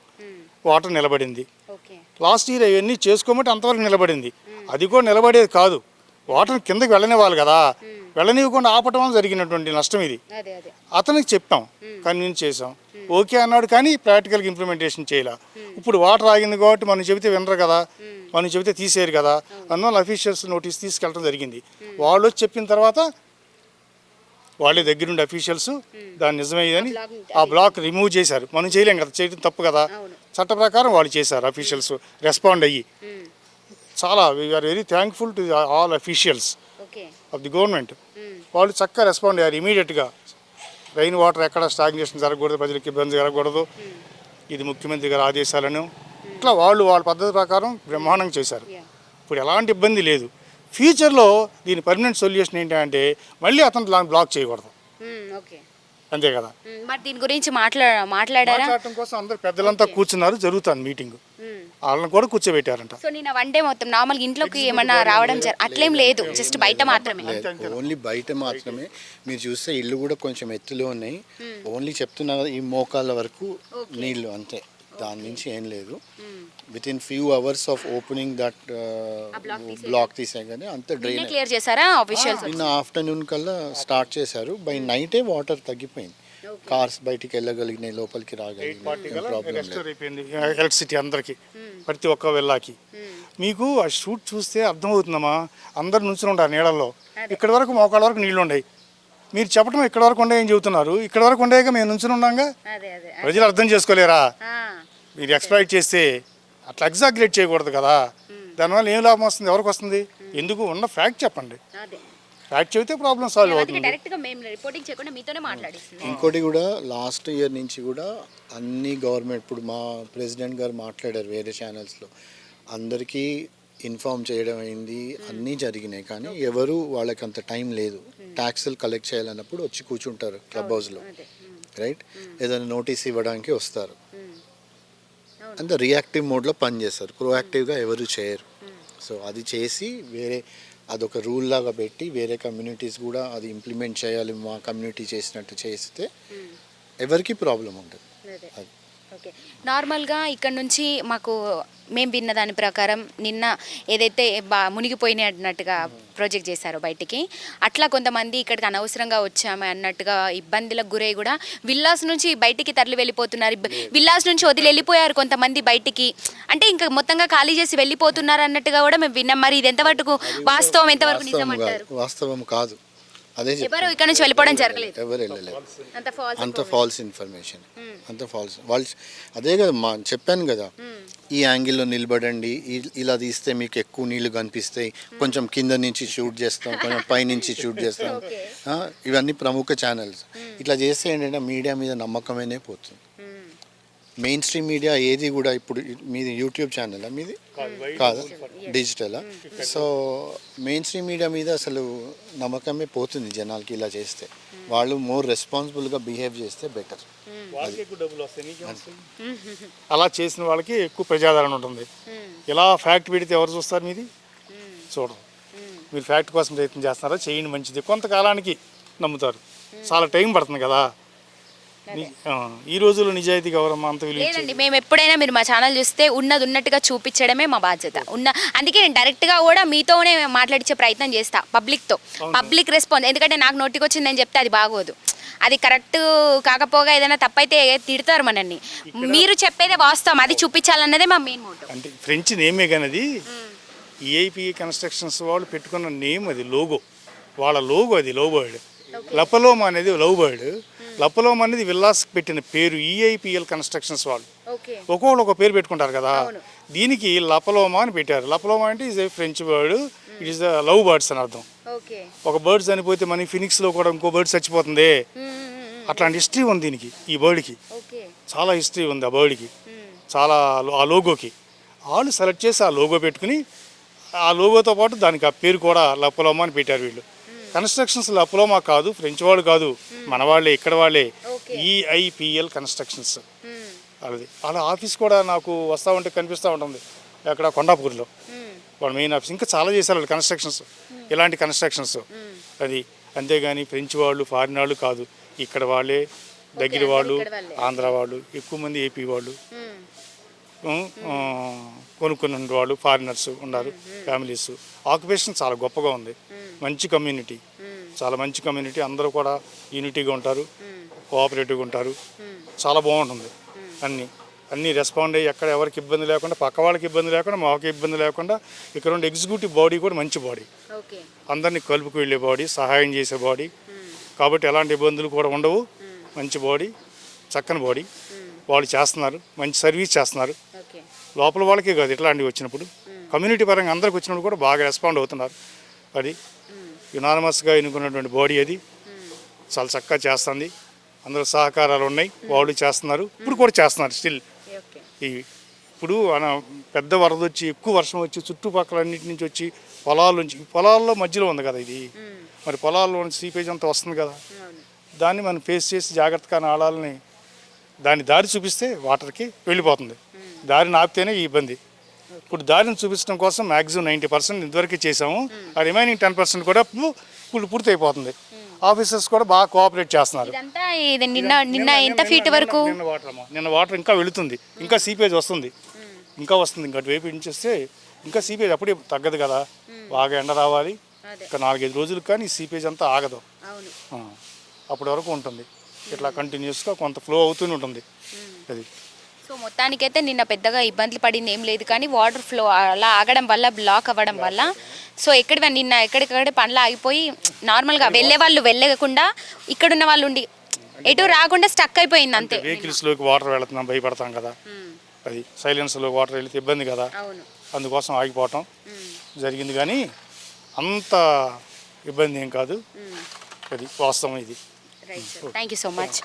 వాటర్ నిలబడింది. లాస్ట్ ఇయర్ అవన్నీ చేసుకోమంటే అంతవరకు నిలబడింది. అది కూడా నిలబడేది కాదు. వాటర్ కిందకి వెళ్ళనివ్వాలి కదా. వెళ్ళనివ్వకుండా ఆపటం వల్ల జరిగినటువంటి నష్టం ఇది. అతనికి చెప్పాం కన్విన్స్ చేసాం ఓకే అన్నాడు కానీ ప్రాక్టికల్గా ఇంప్లిమెంటేషన్ చేయలే. ఇప్పుడు వాటర్ ఆగింది కాబట్టి మనం చెబితే వినరు కదా. మనం చెబితే తీసేయరు కదా. అందువల్ల అఫీషియల్స్ నోటీస్ తీసుకెళ్ళడం జరిగింది. వాళ్ళు వచ్చి చెప్పిన తర్వాత వాళ్ళే దగ్గరుండి అఫీషియల్స్ దాన్ని నిజమయ్యేదని ఆ బ్లాక్ రిమూవ్ చేశారు. మనం చేయలేం కదా చేయడం తప్పు కదా. చట్ట ప్రకారం వాళ్ళు చేశారు అఫీషియల్స్ రెస్పాండ్ అయ్యి. చాలా we are very thankful to all officials of the government వాళ్ళు చక్కగా రెస్పాండ్ అయ్యారు ఇమీడియట్గా రైన్ వాటర్ ఎక్కడ స్టాగ్నేషన్ జరగకూడదు ప్రజలకు ఇబ్బంది జరగకూడదు. ఇది ముఖ్యమంత్రి గారి ఆదేశాలను. ఇట్లా వాళ్ళు వాళ్ళ పద్ధతి ప్రకారం బ్రహ్మాండంగా చేశారు. ఇప్పుడు ఎలాంటి ఇబ్బంది లేదు. ఫ్యూచర్లో దీని పర్మనెంట్ సొల్యూషన్ ఏంటంటే మళ్ళీ అతను దాన్ని బ్లాక్ చేయకూడదు. ఓకే అంతే కదా. మరి దీని గురించి మాట్లా మాట్లాడారా? మాట్లాడటం కోసం అందరు పెద్దలంతా కూర్చున్నారు జరుగుతుంది మీటింగ్ వాళ్ళని కూడా కూర్చోబెట్టారంట. సో నేను వన్ డే మొత్తం నార్మల్ ఇంట్లోకి ఏమన్నా రావడం జర అట్లేం లేదు. జస్ట్ బయట మాత్రమే. ఓన్లీ బయట మాత్రమే. మీరు చూస్తే ఇల్లు కూడా కొంచెం ఎత్తులో ఉన్నాయి. ఓన్లీ చెప్తున్నా కదా ఈ మోకాళ్ళ వరకు నీళ్ళు అంతే. దాని నుంచి ఏం లేదు. Within few hours of opening that block తీసేయగానే. అంత డ్రైన్ క్లియర్ చేశారా ఆఫీషియల్స్ నిన్న ఆఫ్టర్నూన్ కల్లా స్టార్ట్ చేశారు. బై నైటే వాటర్ తగ్గిపోయింది. కార్స్ బయటికి వెళ్ళగలిగినాయి లోపలికి రాగలిగినాయి. ఎలక్ట్రిసిటీ అందరికి. ప్రతి ఒక్క వెళ్ళాకి. మీకు ఆ షూట్ చూస్తే అర్థమవుతుందమ్మా. అందరు నుంచుని ఉంటారు నీళ్ళల్లో ఇక్కడ వరకు మోకాళ్ళ వరకు నీళ్ళు ఉన్నాయి మీరు చెప్పడం ఇక్కడ వరకు ఉండే ఏం చెబుతున్నారు? ఇక్కడ వరకు ఉండేగా మేము నుంచుని ఉన్నాగా అదే అదే ప్రజలు అర్థం చేసుకోలేరా? మీరు ఎక్స్ప్లాయిట్ చేస్తే అట్లా ఎగ్జాగ్రేట్ చేయకూడదు కదా. దానివల్ల ఏం లాభం వస్తుంది? ఎవరికి వస్తుంది? ఎందుకు? ఉన్న ఫ్యాక్ట్ చెప్పండి. అదే. ఫ్యాక్ట్ చెబితే ప్రాబ్లం సాల్వ్ అవుతుంది. డైరెక్ట్గా మేము రిపోర్టింగ్ చేయకుండా మీతోనే మాట్లాడిస్తుంది ఇంకోటి కూడా లాస్ట్ ఇయర్ నుంచి కూడా అన్ని గవర్నమెంట్ ఇప్పుడు మా ప్రెసిడెంట్ గారు మాట్లాడారు వేరే ఛానల్స్లో అందరికీ ఇన్ఫామ్ చేయడం అయింది అన్నీ జరిగినాయి. కానీ ఎవరు వాళ్ళకి అంత టైం లేదు ట్యాక్సులు కలెక్ట్ చేయాలన్నప్పుడు వచ్చి కూర్చుంటారు క్లబ్ హౌస్లో రైట్ ఏదైనా నోటీస్ ఇవ్వడానికి వస్తారు. అంత రియాక్టివ్ మోడ్లో పనిచేస్తారు. ప్రోయాక్టివ్గా ఎవరు చేయరు. సో అది చేసి వేరే అదొక రూల్ లాగా పెట్టి వేరే కమ్యూనిటీస్ కూడా అది ఇంప్లిమెంట్ చేయాలి మా కమ్యూనిటీ చేసినట్టు చేస్తే ఎవరికి ప్రాబ్లం ఉంటుంది నార్మల్గా ఇక్కడ నుంచి మాకు మేము విన్న దాని ప్రకారం నిన్న ఏదైతే బా మునిగిపోయినాయి అన్నట్టుగా ప్రాజెక్ట్ చేశారో బయటికి అట్లా కొంతమంది ఇక్కడికి అనవసరంగా వచ్చాము అన్నట్టుగా ఇబ్బందులకు గురై కూడా విల్లాస్ నుంచి బయటికి తరలి వెళ్ళిపోతున్నారు. విల్లాస్ నుంచి వదిలి వెళ్ళిపోయారు కొంతమంది బయటికి. అంటే ఇంకా మొత్తంగా ఖాళీ చేసి వెళ్ళిపోతున్నారు అన్నట్టుగా కూడా మేము విన్నాం. మరి ఇది ఎంతవరకు వాస్తవం? ఎంతవరకు నిజం అంటారు? వాస్తవం కాదు. అదే ఎవరు ఇక్కడ నుంచి వెళ్ళిపోవడం జరగలేదు? ఎవరు వెళ్ళలేదు. అంత ఫాల్స్ ఇన్ఫర్మేషన్ అంత ఫాల్స్ వాళ్ళు అదే కదా మా చెప్పాను కదా ఈ యాంగిల్లో నిలబడండి ఇలా తీస్తే మీకు ఎక్కువ నీళ్ళు కనిపిస్తాయి కొంచెం కింద నుంచి షూట్ చేస్తాం కొంచెం పై నుంచి షూట్ చేస్తాం. ఇవన్నీ ప్రముఖ ఛానల్స్ ఇట్లా చేస్తే ఏంటంటే మీడియా మీద నమ్మకమేనే పోతుంది. మెయిన్ స్ట్రీమ్ మీడియా ఏది కూడా ఇప్పుడు మీది యూట్యూబ్ ఛానల్ మీది? కాదు digital so main stream media మీద అసలు నమ్మకమే పోతుంది జనాలకి ఇలా చేస్తే. వాళ్ళు మోర్ రెస్పాన్సిబుల్గా బిహేవ్ చేస్తే బెటర్ వస్తాయి నీకేం వస్తాయి? అలా చేసిన వాళ్ళకి ఎక్కువ ప్రజాదరణ ఉంటుంది. ఇలా ఫ్యాక్ట్ పెడితే ఎవరు చూస్తారు మీది? చూడరు. మీరు ఫ్యాక్ట్ కోసం ప్రయత్నం చేస్తున్నారా? చేయండి మంచిది. కొంతకాలానికి నమ్ముతారు. చాలా టైం పడుతుంది కదా. ఈ రోజుల్లో నిజాయితీగా ఎవరమ్మా అంత? లేదండి మేము ఎప్పుడైనా మీరు మా ఛానల్ చూస్తే ఉన్నది ఉన్నట్టుగా చూపించడమే మా బాధ్యత. ఉన్న అందుకే నేను డైరెక్ట్గా కూడా మీతోనే మాట్లాడించే ప్రయత్నం చేస్తా పబ్లిక్తో. పబ్లిక్ రెస్పాన్స్ ఎందుకంటే నాకు నోటికి వచ్చింది నేను చెప్తే అది బాగోదు. అది కరెక్ట్ కాకపోగా ఏదైనా తప్పైతే తిడతారు మనల్ని. మీరు చెప్పేదే వాస్తవం అది చూపించాలన్నదే మా మెయిన్ మోటో. అంటే ఫ్రెంచ్ నేమే కానీ ఈఐపి కన్స్ట్రక్షన్స్ వాళ్ళు పెట్టుకున్న నేమ్ అది లోగో. వాళ్ళ లోగో అది లవ్ బర్డ్ లపలోమ అనేది లవ్ బర్డ్ లపలోమ అనేది విల్లాస్ పెట్టిన పేరు E ఈఐపిఎల్ కన్స్ట్రక్షన్స్ వాళ్ళు. ఒక్కొక్కరు ఒక పేరు పెట్టుకుంటారు కదా. దీనికి లపలోమా అని పెట్టారు. లపలోమా అంటే is a French word it is the love birds అని అర్థం. ఒక బర్డ్ చనిపోతే మన ఫినిక్స్లో కూడా ఇంకో బర్డ్ చచ్చిపోతుంది. అట్లాంటి హిస్టరీ ఉంది దీనికి ఈ బర్డ్కి చాలా హిస్టరీ ఉంది ఆ బర్డ్కి చాలా లో- ఆ లోగోకి వాళ్ళు సెలెక్ట్ చేసి ఆ లోగో పెట్టుకుని ఆ లోగోతో పాటు దానికి ఆ పేరు కూడా లపలోమా అని పెట్టారు వీళ్ళు. కన్స్ట్రక్షన్స్ లపలోమా కాదు ఫ్రెంచ్ వాళ్ళు కాదు మన వాళ్ళే ఇక్కడ వాళ్ళే. EIPL constructions. అది వాళ్ళ ఆఫీస్ కూడా నాకు వస్తూ ఉంటే కనిపిస్తూ ఉంటుంది. అక్కడ కొండాపూర్లో. వాళ్ళ మెయిన్ ఆఫీస్ ఇంకా చాలా చేశారు వాళ్ళు కన్స్ట్రక్షన్స్. ఇలాంటి కన్స్ట్రక్షన్స్. అది అంతేగాని ఫ్రెంచ్ వాళ్ళు ఫారిన్ వాళ్ళు కాదు. ఇక్కడ వాళ్ళే దగ్గర వాళ్ళు. ఆంధ్ర వాళ్ళు ఎక్కువ మంది ఏపీ వాళ్ళు. ఉమ్, ఆ, కొనుక్కుని ఉండే వాళ్ళు ఫారినర్స్ ఉన్నారు ఫ్యామిలీస్ ఆక్యుపేషన్ చాలా గొప్పగా ఉంది. మంచి కమ్యూనిటీ. చాలా మంచి కమ్యూనిటీ. అందరూ కూడా యూనిటీగా ఉంటారు. కోఆపరేటివ్గా ఉంటారు. చాలా బాగుంటుంది. అన్నీ. అన్నీ రెస్పాండ్ అయ్యి ఎక్కడ ఎవరికి ఇబ్బంది లేకుండా పక్క వాళ్ళకి ఇబ్బంది లేకుండా మాకు ఇబ్బంది లేకుండా ఇక్కడ ఉండే ఎగ్జిక్యూటివ్ బాడీ కూడా మంచి బాడీ. అందరినీ కలుపుకు వెళ్ళే బాడీ సహాయం చేసే బాడీ. కాబట్టి ఎలాంటి ఇబ్బందులు కూడా ఉండవు. మంచి బాడీ చక్కని బాడీ. వాళ్ళు చేస్తున్నారు. మంచి సర్వీస్ చేస్తున్నారు. లోపల వాళ్ళకే కాదు ఇట్లాంటివి వచ్చినప్పుడు. కమ్యూనిటీ పరంగా అందరికి వచ్చినప్పుడు కూడా బాగా రెస్పాండ్ అవుతున్నారు. అది యునానమస్గా ఎన్నుకున్నటువంటి బాడీ అది. చాలా చక్కగా చేస్తుంది. అందరూ సహకారాలు ఉన్నాయి. వాళ్ళు చేస్తున్నారు. ఇప్పుడు కూడా చేస్తున్నారు స్టిల్. ఇవి ఇప్పుడు మన పెద్ద వరద వచ్చి ఎక్కువ వర్షం వచ్చి చుట్టుపక్కల అన్నిటి నుంచి వచ్చి పొలాల నుంచి పొలాల్లో మధ్యలో ఉంది కదా ఇది. మరి పొలాల్లో సీపేజ్ అంతా వస్తుంది కదా. దాన్ని మనం ఫేస్ చేసి జాగ్రత్తగా నాళాలని దాని దారి చూపిస్తే వాటర్కి వెళ్ళిపోతుంది. దారిని ఆపితేనే ఈ ఇబ్బంది. ఇప్పుడు దారిని చూపించడం కోసం మ్యాక్సిమం నైంటీ పర్సెంట్ ఇంతవరకు చేసాము ఆ రిమైనింగ్ టెన్ పర్సెంట్ కూడా ఇప్పుడు పూర్తి అయిపోతుంది. ఆఫీసర్స్ కూడా బాగా కోఆపరేట్ చేస్తున్నారు. నిన్న నిన్న ఎంత ఫీట్ వరకు? నిన్న వాటర్ నిన్న వాటర్ ఇంకా వెళుతుంది. ఇంకా సీపేజ్ వస్తుంది. ఇంకా వస్తుంది. ఇంకా అటువైపు ఇంచేస్తే ఇంకా సీపేజ్ అప్పుడే తగ్గదు కదా. బాగా ఎండ రావాలి. ఇంకా నాలుగైదు రోజులకు కానీ సీపేజ్ అంతా ఆగదు. అప్పటి వరకు ఉంటుంది. ఇట్లా కంటిన్యూస్గా కొంత ఫ్లో అవుతూనే ఉంటుంది. అది. సో మొత్తానికైతే నిన్న పెద్దగా ఇబ్బందులు పడింది ఏం లేదు కానీ వాటర్ ఫ్లో అలా ఆగడం వల్ల బ్లాక్ అవ్వడం వల్ల. సో ఎక్కడ నిన్న ఎక్కడికక్కడ పనులు ఆగిపోయి నార్మల్గా వెళ్ళే వాళ్ళు వెళ్ళకుండా ఇక్కడున్న వాళ్ళు ఉండి ఎటు రాకుండా స్టక్ అయిపోయింది అంతే. వెహికల్స్లోకి వాటర్ వెళుతున్నాం భయపడతాం కదా. అది సైలెన్స్లో వాటర్ వెళితే ఇబ్బంది కదా. అందుకోసం ఆగిపోవటం జరిగింది కానీ అంత ఇబ్బంది ఏం కాదు. అది వాస్తవం ఇది. Right sir thank you so much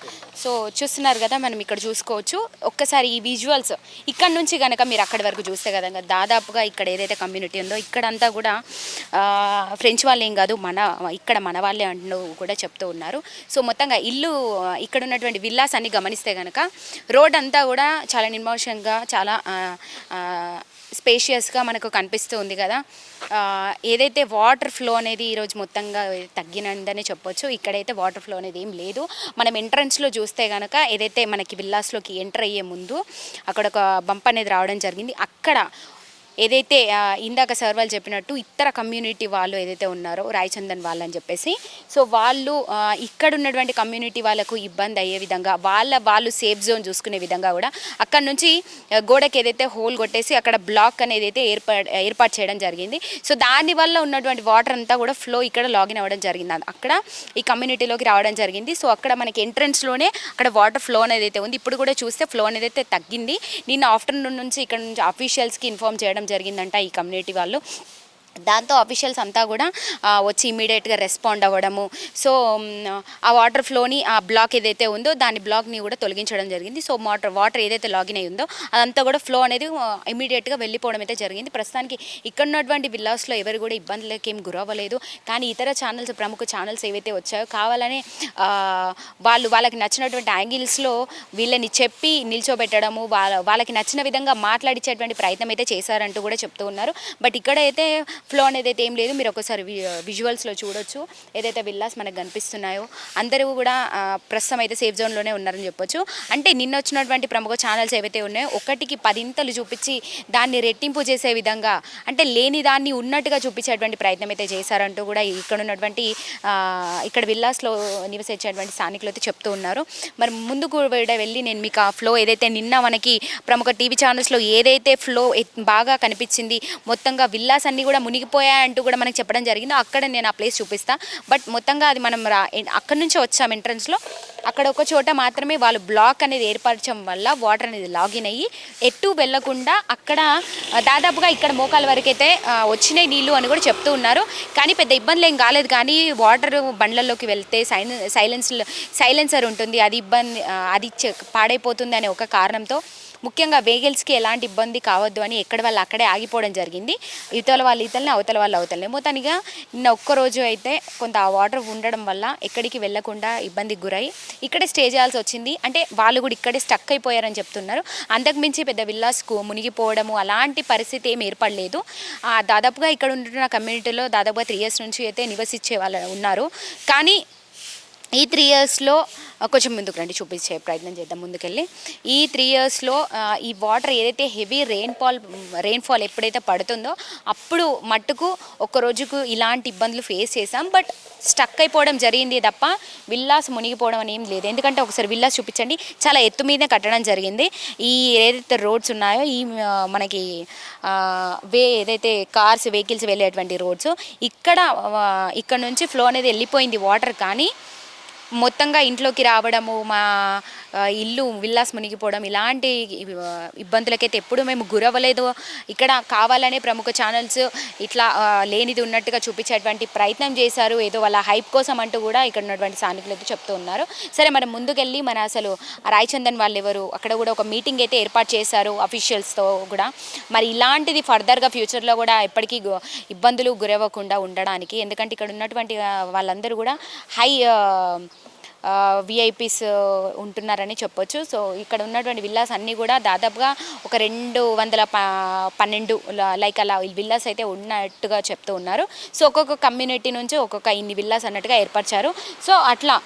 so చూస్తున్నారు కదా మనం ఇక్కడ చూసుకోవచ్చు. ఒక్కసారి ఈ విజువల్స్ ఇక్కడ నుంచి కనుక మీరు అక్కడి వరకు చూస్తే కదా దాదాపుగా ఇక్కడ ఏదైతే కమ్యూనిటీ ఉందో ఇక్కడంతా కూడా ఫ్రెంచ్ వాళ్ళు ఏం కాదు మన ఇక్కడ మన వాళ్ళే అంటూ కూడా చెప్తూ ఉన్నారు. సో మొత్తంగా ఇల్లు ఇక్కడ ఉన్నటువంటి విల్లాస్ అన్ని గమనిస్తే కనుక రోడ్ అంతా కూడా చాలా నిర్మోషంగా చాలా స్పేషియస్గా మనకు కనిపిస్తూ ఉంది కదా. ఏదైతే వాటర్ ఫ్లో అనేది ఈరోజు మొత్తంగా తగ్గినందనే చెప్పొచ్చు ఇక్కడైతే వాటర్ ఫ్లో అనేది ఏం లేదు. మనం ఎంట్రన్స్లో చూస్తే కనుక ఏదైతే మనకి విల్లాస్లోకి ఎంటర్ అయ్యే ముందు అక్కడ ఒక బంప్ అనేది రావడం జరిగింది. అక్కడ ఏదైతే ఇందాక సార్ వాళ్ళు చెప్పినట్టు ఇతర కమ్యూనిటీ వాళ్ళు ఏదైతే ఉన్నారో రాయచందన్ వాళ్ళు అని చెప్పేసి సో వాళ్ళు ఇక్కడ ఉన్నటువంటి కమ్యూనిటీ వాళ్ళకు ఇబ్బంది అయ్యే విధంగా వాళ్ళ వాళ్ళు సేఫ్ జోన్ చూసుకునే విధంగా కూడా అక్కడ నుంచి గోడకి ఏదైతే హోల్ కొట్టేసి అక్కడ బ్లాక్ అనేది అయితే ఏర్పాటు ఏర్పాటు చేయడం జరిగింది. సో దాని వల్ల ఉన్నటువంటి వాటర్ అంతా కూడా ఫ్లో ఇక్కడ లాగిన్ అవ్వడం జరిగింది. అక్కడ ఈ కమ్యూనిటీలోకి రావడం జరిగింది. సో అక్కడ మనకి ఎంట్రన్స్లోనే అక్కడ వాటర్ ఫ్లో అనేది అయితే ఉంది. ఇప్పుడు కూడా చూస్తే ఫ్లో అనేది అయితే తగ్గింది. నిన్న ఆఫ్టర్నూన్ నుంచి ఇక్కడ నుంచి అఫీషియల్స్కి ఇన్ఫామ్ చేయడం జరిగిందంట ఈ కమ్యూనిటీ వాళ్ళు. దాంతో అఫీషియల్స్ అంతా కూడా వచ్చి ఇమీడియట్గా రెస్పాండ్ అవ్వడము. సో ఆ వాటర్ ఫ్లోని ఆ బ్లాక్ ఏదైతే ఉందో దాని బ్లాక్ని కూడా తొలగించడం జరిగింది. సో వాటర్ వాటర్ ఏదైతే లాగిన్ అయి ఉందో అదంతా కూడా ఫ్లో అనేది ఇమీడియట్గా వెళ్ళిపోవడం అయితే జరిగింది. ప్రస్తుతానికి ఇక్కడ ఉన్నటువంటి విల్లాస్లో ఎవరు కూడా ఇబ్బందులకి ఏం గురవ్వలేదు. కానీ ఇతర ఛానల్స్ ప్రముఖ ఛానల్స్ ఏవైతే వచ్చాయో కావాలనే వాళ్ళు వాళ్ళకి నచ్చినటువంటి యాంగిల్స్లో వీళ్ళని చెప్పి నిల్చోబెట్టడము వాళ్ళ వాళ్ళకి నచ్చిన విధంగా మాట్లాడించేటువంటి ప్రయత్నం అయితే చేశారంటూ కూడా చెప్తూ ఉన్నారు. బట్ ఇక్కడైతే ఫ్లో అనేది అయితే ఏం లేదు. మీరు ఒకసారి విజువల్స్లో చూడొచ్చు. ఏదైతే విల్లాస్ మనకు కనిపిస్తున్నాయో అందరూ కూడా ప్రస్తుతం అయితే సేఫ్ జోన్లోనే ఉన్నారని చెప్పొచ్చు. అంటే నిన్న వచ్చినటువంటి ప్రముఖ ఛానల్స్ ఏవైతే ఉన్నాయో ఒకటికి పదింతలు చూపించి దాన్ని రెట్టింపు చేసే విధంగా అంటే లేని దాన్ని ఉన్నట్టుగా చూపించేటువంటి ప్రయత్నం అయితే చేశారంటూ కూడా ఇక్కడ ఉన్నటువంటి ఇక్కడ విల్లాస్లో నివసించేటువంటి స్థానికులు అయితే చెప్తూ ఉన్నారు. మరి ముందుకు కూడా వెళ్ళి నేను మీకు ఆ ఫ్లో ఏదైతే నిన్న మనకి ప్రముఖ టీవీ ఛానల్స్లో ఏదైతే ఫ్లో బాగా కనిపించింది మొత్తంగా విల్లాస్ అన్నీ కూడా మునిగిపోయాయంటూ కూడా మనకి చెప్పడం జరిగింది. అక్కడ నేను ఆ ప్లేస్ చూపిస్తాను బట్ మొత్తంగా అది మనం రా అక్కడ నుంచి వచ్చాం ఎంట్రన్స్లో. అక్కడ ఒక చోట మాత్రమే వాళ్ళు బ్లాక్ అనేది ఏర్పరచడం వల్ల వాటర్ అనేది లాగిన్ అయ్యి ఎటు వెళ్ళకుండా అక్కడ దాదాపుగా ఇక్కడ మోకాల వరకు అయితే వచ్చినాయి నీళ్ళు అని కూడా చెప్తూ ఉన్నారు. కానీ పెద్ద ఇబ్బందులు ఏం కాలేదు. కానీ వాటర్ బండ్లలోకి వెళ్తే సైన్ సైలెన్స్ సైలెన్సర్ ఉంటుంది. అది ఇబ్బంది అది పాడైపోతుంది అనే ఒక కారణంతో ముఖ్యంగా వెహికల్స్కి ఎలాంటి ఇబ్బంది కావద్దు అని ఎక్కడ వాళ్ళు అక్కడే ఆగిపోవడం జరిగింది. ఇవతల వాళ్ళు ఇతలని అవతల వాళ్ళు అవతలని. మొత్తానిగా నిన్న ఒక్కరోజు అయితే కొంత ఆ వాటర్ ఉండడం వల్ల ఎక్కడికి వెళ్ళకుండా ఇబ్బందికి గురై ఇక్కడే స్టే చేయాల్సి వచ్చింది. అంటే వాళ్ళు కూడా ఇక్కడే స్టక్ అయిపోయారని చెప్తున్నారు. అంతకుమించి పెద్ద విల్లాస్కు మునిగిపోవడము అలాంటి పరిస్థితి ఏమి ఏర్పడలేదు. ఆ, దాదాపుగా ఇక్కడ ఉంటున్న కమ్యూనిటీలో దాదాపుగా త్రీ ఇయర్స్ నుంచి అయితే నివసించే వాళ్ళు ఉన్నారు. కానీ ఈ త్రీ ఇయర్స్లో కొంచెం ముందుకు రండి చూపించే ప్రయత్నం చేద్దాం ముందుకెళ్ళి. ఈ త్రీ ఇయర్స్లో ఈ వాటర్ ఏదైతే హెవీ రెయిన్ఫాల్ రెయిన్ఫాల్ ఎప్పుడైతే పడుతుందో అప్పుడు మట్టుకు ఒక రోజుకు ఇలాంటి ఇబ్బందులు ఫేస్ చేసాం బట్ స్టక్ అయిపోవడం జరిగింది తప్ప విల్లాస్ మునిగిపోవడం అని ఏం లేదు. ఎందుకంటే ఒకసారి విల్లాస్ చూపించండి చాలా ఎత్తు మీదే కట్టడం జరిగింది. ఈ ఏదైతే రోడ్స్ ఉన్నాయో ఈ మనకి వే ఏదైతే కార్స్ వెహికల్స్ వెళ్ళేటువంటి రోడ్స్ ఇక్కడ ఇక్కడ నుంచి ఫ్లో అనేది వెళ్ళిపోయింది వాటర్ కానీ మొత్తంగా ఇంట్లోకి రావడము మా ఇల్లు విల్లాస్ మునిగిపోవడం ఇలాంటి ఇబ్బందులకైతే ఎప్పుడు మేము గురవ్వలేదు. ఇక్కడ కావాలనే ప్రముఖ ఛానల్స్ ఇట్లా లేనిది ఉన్నట్టుగా చూపించేటువంటి ప్రయత్నం చేశారు. ఏదో వాళ్ళ హైప్ కోసం అంటూ కూడా ఇక్కడ ఉన్నటువంటి స్థానికులు అయితే చెప్తూ ఉన్నారు. సరే మనం ముందుకెళ్ళి మన అసలు రాయచందన్ వాళ్ళు ఎవరు అక్కడ కూడా ఒక మీటింగ్ అయితే ఏర్పాటు చేశారు అఫీషియల్స్తో కూడా. మరి ఇలాంటిది ఫర్దర్గా ఫ్యూచర్లో కూడా ఎప్పటికీ ఇబ్బందులు గురవ్వకుండా ఉండడానికి ఎందుకంటే ఇక్కడ ఉన్నటువంటి వాళ్ళందరూ కూడా హై విఐపీస్ ఉంటున్నారని చెప్పొచ్చు. సో ఇక్కడ ఉన్నటువంటి విల్లాస్ అన్నీ కూడా దాదాపుగా ఒక రెండు వందల ప పన్నెండు లైక్ అలా విల్లాస్ అయితే ఉన్నట్టుగా చెప్తూ ఉన్నారు. సో ఒక్కొక్క కమ్యూనిటీ నుంచి ఒక్కొక్క ఇన్ని విల్లాస్ అన్నట్టుగా ఏర్పరిచారు. సో అట్లా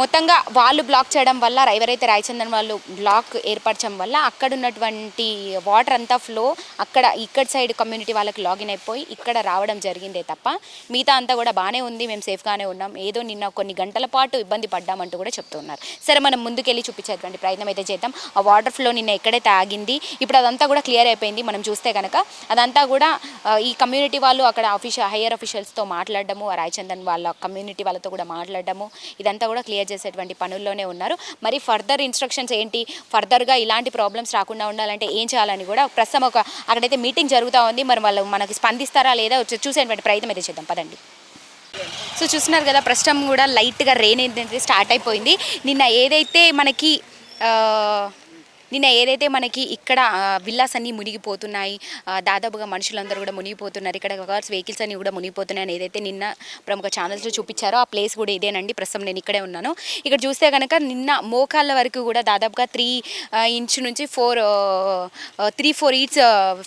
మొత్తంగా వాళ్ళు బ్లాక్ చేయడం వల్ల ఎవరైతే రాయచందన్ వాళ్ళు బ్లాక్ ఏర్పరచడం వల్ల అక్కడ ఉన్నటువంటి వాటర్ అంతా ఫ్లో అక్కడ ఇక్కడ సైడ్ కమ్యూనిటీ వాళ్ళకి లాగిన్ అయిపోయి ఇక్కడ రావడం జరిగిందే తప్ప మిగతా అంతా కూడా బాగానే ఉంది మేము సేఫ్గానే ఉన్నాం. ఏదో నిన్న కొన్ని గంటల పాటు ఇబ్బంది పడ్డామంటూ కూడా చెప్తున్నారు. సరే మనం ముందుకెళ్ళి చూపించేటువంటి ప్రయత్నం అయితే చేద్దాం. ఆ వాటర్ ఫ్లో నిన్న ఎక్కడైతే ఆగింది ఇప్పుడు అదంతా కూడా క్లియర్ అయిపోయింది. మనం చూస్తే కనుక అదంతా కూడా ఈ కమ్యూనిటీ వాళ్ళు అక్కడ ఆఫీషియల్ హయ్యర్ అఫీషియల్స్తో మాట్లాడడము ఆ రాయచందన్ వాళ్ళ కమ్యూనిటీ వాళ్ళతో కూడా మాట్లాడడము ఇదంతా కూడా క్లియర్ చేసేటువంటి పనుల్లోనే ఉన్నారు. మరి ఫర్దర్ ఇన్స్ట్రక్షన్స్ ఏంటి? ఫర్దర్గా ఇలాంటి ప్రాబ్లమ్స్ రాకుండా ఉండాలంటే ఏం చేయాలని కూడా ప్రస్తుతం ఒక అక్కడైతే మీటింగ్ జరుగుతూ ఉంది. మరి వాళ్ళు మనకి స్పందిస్తారా లేదా చూసేటువంటి ప్రయత్నం అయితే చేద్దాం. పదండి. సో చూస్తున్నారు కదా ప్రస్తుతం కూడా లైట్గా రెయిన్ ఏంటంటే స్టార్ట్ అయిపోయింది. నిన్న ఏదైతే మనకి నిన్న ఏదైతే మనకి ఇక్కడ విల్లాస్ అన్నీ మునిగిపోతున్నాయి దాదాపుగా మనుషులందరూ కూడా మునిగిపోతున్నారు ఇక్కడ కార్స్ వెహికల్స్ అన్నీ కూడా మునిగిపోతున్నాయని ఏదైతే నిన్న ప్రముఖ ఛానల్స్లో చూపించారో ఆ ప్లేస్ కూడా ఇదేనండి. ప్రస్తుతం నేను ఇక్కడే ఉన్నాను. ఇక్కడ చూస్తే కనుక నిన్న మోకాళ్ళ వరకు కూడా దాదాపుగా త్రీ ఇంచ్ నుంచి ఫోర్ త్రీ ఫోర్ ఈట్స్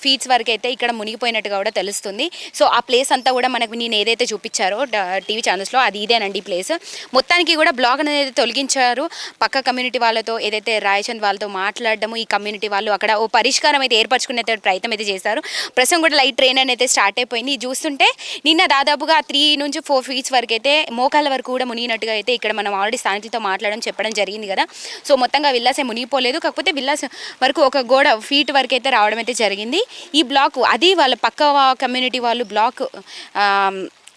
ఫీట్స్ వరకు అయితే ఇక్కడ మునిగిపోయినట్టుగా కూడా తెలుస్తుంది. సో ఆ ప్లేస్ అంతా కూడా మనకు నేను ఏదైతే చూపించారో టీవీ ఛానల్స్లో అది ఇదేనండి ప్లేస్. మొత్తానికి కూడా బ్లాగ్ అనేది తొలగించారు. పక్క కమ్యూనిటీ వాళ్ళతో ఏదైతే రాయచంద్ వాళ్ళతో మాట్లాడడము ఈ కమ్యూనిటీ వాళ్ళు అక్కడ ఓ పరిష్కారం అయితే ఏర్పరచుకునే ప్రయత్నం అయితే చేశారు. ప్రస్తుతం కూడా లైట్ ట్రైన్ అనేది స్టార్ట్ అయిపోయింది. చూస్తుంటే నిన్న దాదాపుగా త్రీ నుంచి ఫోర్ ఫీట్స్ వరకు అయితే మోకాల వరకు కూడా మునిగినట్టుగా అయితే ఇక్కడ మనం ఆల్రెడీ స్థానికులతో మాట్లాడడం చెప్పడం జరిగింది కదా. సో మొత్తంగా విల్లాసే మునిగిపోలేదు. కాకపోతే విల్లాస్ వరకు ఒక గోడ ఫీట్ వరకు అయితే రావడం అయితే జరిగింది. ఈ బ్లాక్ అది వాళ్ళ పక్క కమ్యూనిటీ వాళ్ళు బ్లాక్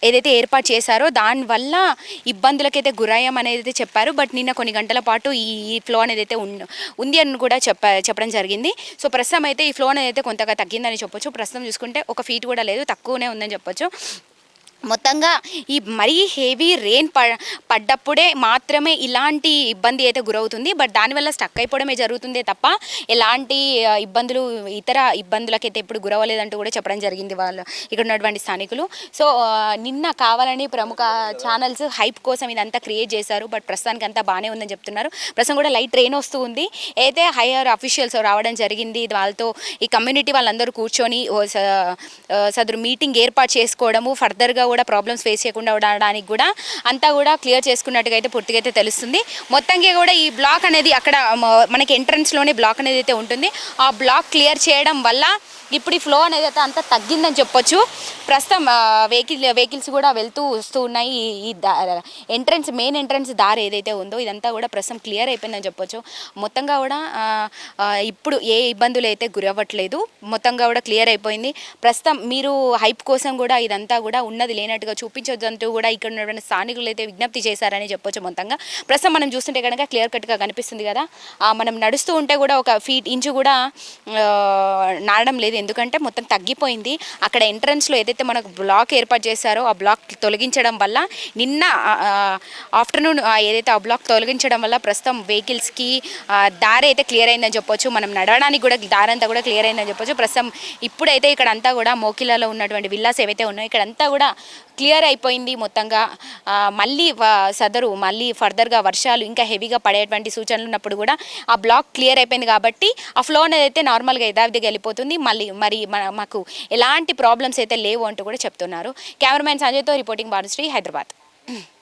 ఏదైతే ఏర్పాటు చేశారో దానివల్ల ఇబ్బందులకైతే గురయ్యాం అనేది అయితే చెప్పారు. బట్ నిన్న కొన్ని గంటల పాటు ఈ ఫ్లో అనేది అయితే ఉన్- ఉంది అని కూడా చెప్ప చెప్పడం జరిగింది. సో ప్రస్తుతం అయితే ఈ ఫ్లో అనేది అయితే కొంతగా తగ్గిందని చెప్పొచ్చు. ప్రస్తుతం చూసుకుంటే ఒక ఫీట్ కూడా లేదు. తక్కువనే ఉందని చెప్పొచ్చు. మొత్తంగా ఈ మరీ హెవీ రెయిన్ ప పడ్డప్పుడే మాత్రమే ఇలాంటి ఇబ్బంది అయితే గురవుతుంది. బట్ దానివల్ల స్టక్ అయిపోవడమే జరుగుతుందే తప్ప ఎలాంటి ఇబ్బందులు ఇతర ఇబ్బందులకైతే ఎప్పుడు గురవలేదంటూ కూడా చెప్పడం జరిగింది వాళ్ళు ఇక్కడ ఉన్నటువంటి స్థానికులు. సో నిన్న కావాలని ప్రముఖ ఛానల్స్ హైప్ కోసం ఇదంతా క్రియేట్ చేశారు. బట్ ప్రస్తుతానికి అంతా బాగానే ఉందని చెప్తున్నారు. ప్రస్తుతం కూడా లైట్ ట్రైన్ వస్తూ ఉంది. అయితే హైయర్ అఫీషియల్స్ రావడం జరిగింది. వాళ్ళతో ఈ కమ్యూనిటీ వాళ్ళందరూ కూర్చొని సదురు సదరు మీటింగ్ ఏర్పాటు చేసుకోవడము ఫర్దర్గా కూడా ప్రాబ్లమ్స్ ఫేస్ చేయకుండా ఉండడానికి కూడా అంతా కూడా క్లియర్ చేసుకున్నట్టుగా అయితే పూర్తిగా అయితే తెలుస్తుంది. మొత్తంగా కూడా ఈ బ్లాక్ అనేది అక్కడ మనకి ఎంట్రన్స్లోనే బ్లాక్ అనేది అయితే ఉంటుంది. ఆ బ్లాక్ క్లియర్ చేయడం వల్ల ఇప్పుడు ఈ ఫ్లో అనేది అయితే అంతా తగ్గిందని చెప్పొచ్చు. ప్రస్తుతం వెహికల్ వెహికల్స్ కూడా వెళ్తూ వస్తూ ఉన్నాయి. ఈ- ఎంట్రన్స్ మెయిన్ ఎంట్రన్స్ దారి ఏదైతే ఉందో ఇదంతా కూడా ప్రస్తుతం క్లియర్ అయిపోయిందని చెప్పొచ్చు. మొత్తంగా కూడా ఇప్పుడు ఏ ఇబ్బందులు అయితే గురవ్వట్లేదు. మొత్తంగా కూడా క్లియర్ అయిపోయింది. ప్రస్తుతం మీరు హైప్ కోసం కూడా ఇదంతా కూడా ఉన్నది లేనట్టుగా చూపించొద్దంటూ కూడా ఇక్కడ ఉన్నటువంటి స్థానికులు అయితే విజ్ఞప్తి చేశారని చెప్పొచ్చు మొత్తంగా. ప్రస్తుతం మనం చూస్తుంటే కనుక క్లియర్ కట్గా కనిపిస్తుంది కదా. మనం నడుస్తూ ఉంటే కూడా ఒక ఫీట్ ఇంచు కూడా నాడడం లేదు ఎందుకంటే మొత్తం తగ్గిపోయింది. అక్కడ ఎంట్రన్స్లో ఏదైతే మనకు బ్లాక్ ఏర్పాటు చేశారో ఆ బ్లాక్ తొలగించడం వల్ల నిన్న ఆఫ్టర్నూన్ ఏదైతే ఆ బ్లాక్ తొలగించడం వల్ల ప్రస్తుతం వెహికల్స్కి దారి అయితే క్లియర్ అయిందని చెప్పొచ్చు. మనం నడవడానికి కూడా దారి అంతా కూడా క్లియర్ అయిందని చెప్పొచ్చు. ప్రస్తుతం ఇప్పుడైతే ఇక్కడ అంతా కూడా మోకిలాలో ఉన్నటువంటి విల్లాస్ ఏవైతే ఉన్నాయో ఇక్కడ అంతా కూడా క్లియర్ అయిపోయింది మొత్తంగా. మళ్ళీ సదరు మళ్ళీ ఫర్దర్గా వర్షాలు ఇంకా హెవీగా పడేటువంటి సూచనలు ఉన్నప్పుడు కూడా ఆ బ్లాక్ క్లియర్ అయిపోయింది కాబట్టి ఆ ఫ్లో అనేది అయితే నార్మల్గా యథావిధిగా వెళ్ళిపోతుంది. మళ్ళీ మరి మన- మాకు ఎలాంటి ప్రాబ్లమ్స్ అయితే లేవు అంటూ కూడా చెప్తున్నారు. కెమెరామెన్ సంజయ్తో రిపోర్టింగ్ భానుశ్రీ హైదరాబాద్.